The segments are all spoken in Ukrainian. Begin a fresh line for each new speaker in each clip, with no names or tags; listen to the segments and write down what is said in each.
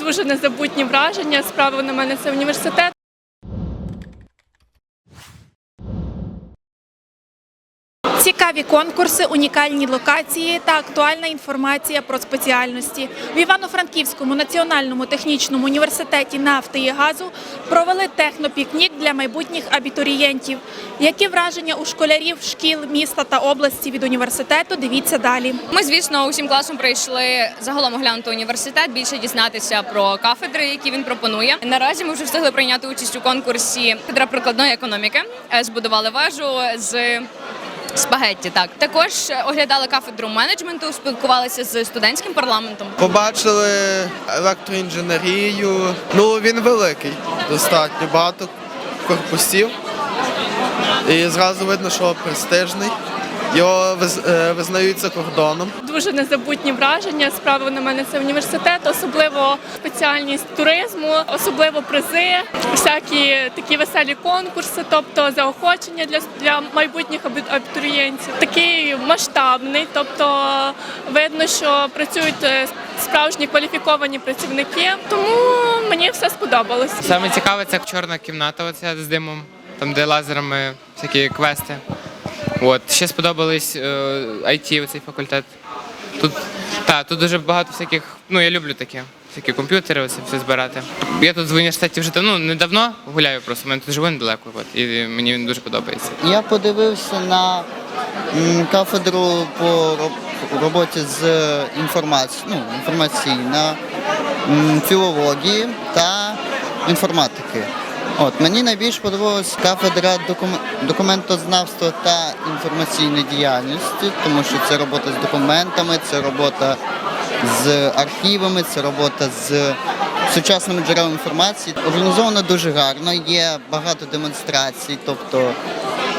дуже незабутні враження. Справа на мене це університет.
Цікаві конкурси, унікальні локації та актуальна інформація про спеціальності в Івано-Франківському національному технічному університеті нафти і газу провели технопікнік для майбутніх абітурієнтів. Які враження у школярів шкіл міста та області від університету? Дивіться далі.
Ми, звісно, усім класом прийшли загалом оглянути університет, більше дізнатися про кафедри, які він пропонує. Наразі ми вже встигли прийняти участь у конкурсі кафедра прикладної економіки. Е, Збудували вежу з. Спагетті, так також оглядали кафедру менеджменту, спілкувалися з студентським парламентом.
Побачили електроінженерію. Ну він великий, достатньо багато корпусів. І зразу видно, що престижний. Його е, визнають за кордоном.
Дуже незабутні враження. Справа на мене це університет, особливо спеціальність туризму, особливо призи, всякі такі веселі конкурси, тобто заохочення для, для майбутніх абітурієнтів. Такий масштабний, тобто видно, що працюють е, справжні кваліфіковані працівники. Тому мені все сподобалось.
Саме цікаве це чорна кімната, оця з димом, там де лазерами всякі квести. От. Ще сподобались е, IT, цей факультет. Тут, та, тут дуже багато всяких, ну я люблю таке, всякі комп'ютери, оце все збирати. Я тут в університеті вже ну, недавно гуляю просто, у мене тут живу недалеко, от, і мені він дуже подобається.
Я подивився на кафедру по роботі з інформацією, ну, інформаційна філології та інформатики. От мені найбільш подобалась кафедра докум- документознавства та інформаційної діяльності, тому що це робота з документами, це робота з архівами, це робота з сучасними джерелами інформації. Організовано дуже гарно, є багато демонстрацій, тобто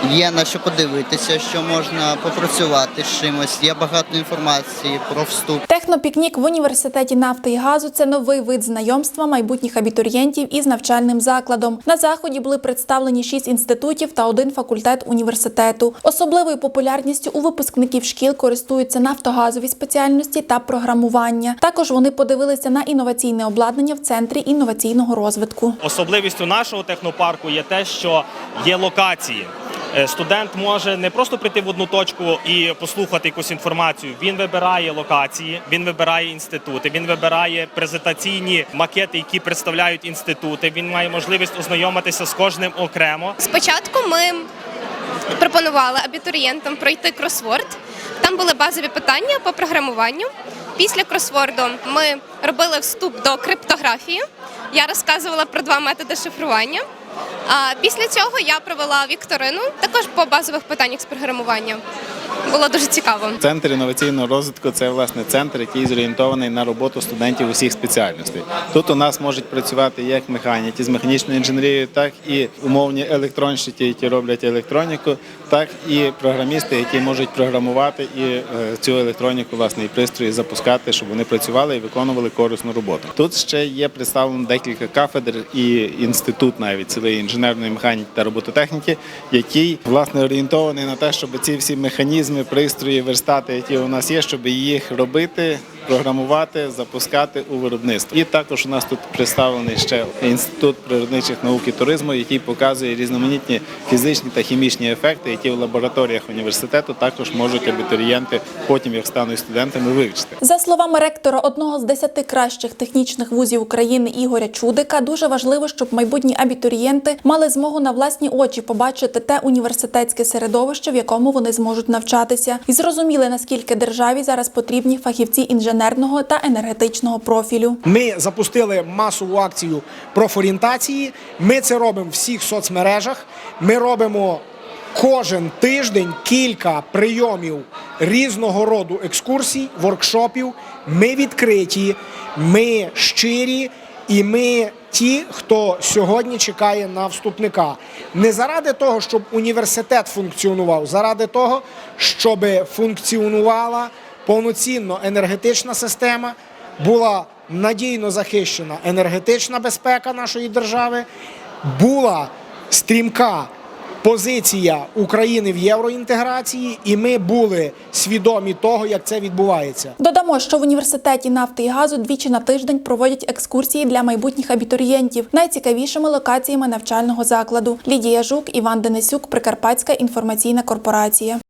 є на що подивитися, що можна попрацювати з чимось, є багато інформації про вступ.
Технопікнік в університеті нафти і газу це новий вид знайомства майбутніх абітурієнтів із навчальним закладом. На заході були представлені шість інститутів та один факультет університету. Особливою популярністю у випускників шкіл користуються нафтогазові спеціальності та програмування. Також вони подивилися на інноваційне обладнання в центрі інноваційного розвитку.
Особливістю нашого технопарку є те, що є локації. Е, Студент може не просто прийти в одну точку і послухати якусь інформацію. Він вибирає локації, він вибирає інститути, він вибирає презентаційні макети, які представляють інститути. Він має можливість ознайомитися з кожним окремо.
Спочатку ми пропонували абітурієнтам пройти кросворд. Там були базові питання по програмуванню. Після кросворду ми робили вступ до криптографії. Я розказувала про два методи шифрування. А після цього я провела вікторину також по базових питаннях з програмування. Було дуже цікаво.
Центр інноваційного розвитку це власне центр, який зорієнтований на роботу студентів усіх спеціальностей. Тут у нас можуть працювати як механіки з механічною інженерією, так і умовні електронщики, які роблять електроніку, так і програмісти, які можуть програмувати і е, цю електроніку, власне, і пристрої запускати, щоб вони працювали і виконували корисну роботу. Тут ще є представлено декілька кафедр і інститут навіть цілої інженерної механіки та робототехніки, який власне орієнтований на те, щоб ці всі механізми, пристрої, верстати, які у нас є, щоб їх робити. Програмувати, запускати у виробництво. І також у нас тут представлений ще інститут природничих наук і туризму, який показує різноманітні фізичні та хімічні ефекти, які в лабораторіях університету також можуть абітурієнти потім, як стануть студентами, вивчити.
За словами ректора одного з десяти кращих технічних вузів України Ігоря Чудика, дуже важливо, щоб майбутні абітурієнти мали змогу на власні очі побачити те університетське середовище, в якому вони зможуть навчатися, і зрозуміли наскільки державі зараз потрібні фахівці інженерного та енергетичного профілю.
Ми запустили масову акцію профорієнтації. Ми це робимо в всіх соцмережах. Ми робимо кожен тиждень кілька прийомів різного роду екскурсій, воркшопів. Ми відкриті, ми щирі. І ми ті, хто сьогодні чекає на вступника, не заради того, щоб університет функціонував, заради того, щоб функціонувала повноцінно енергетична система, була надійно захищена енергетична безпека нашої держави, була стрімка позиція України в євроінтеграції, і ми були свідомі того, як це відбувається.
Додамо, що в університеті нафти і газу двічі на тиждень проводять екскурсії для майбутніх абітурієнтів найцікавішими локаціями навчального закладу. Лідія Жук, Іван Денисюк, Прикарпатська інформаційна корпорація.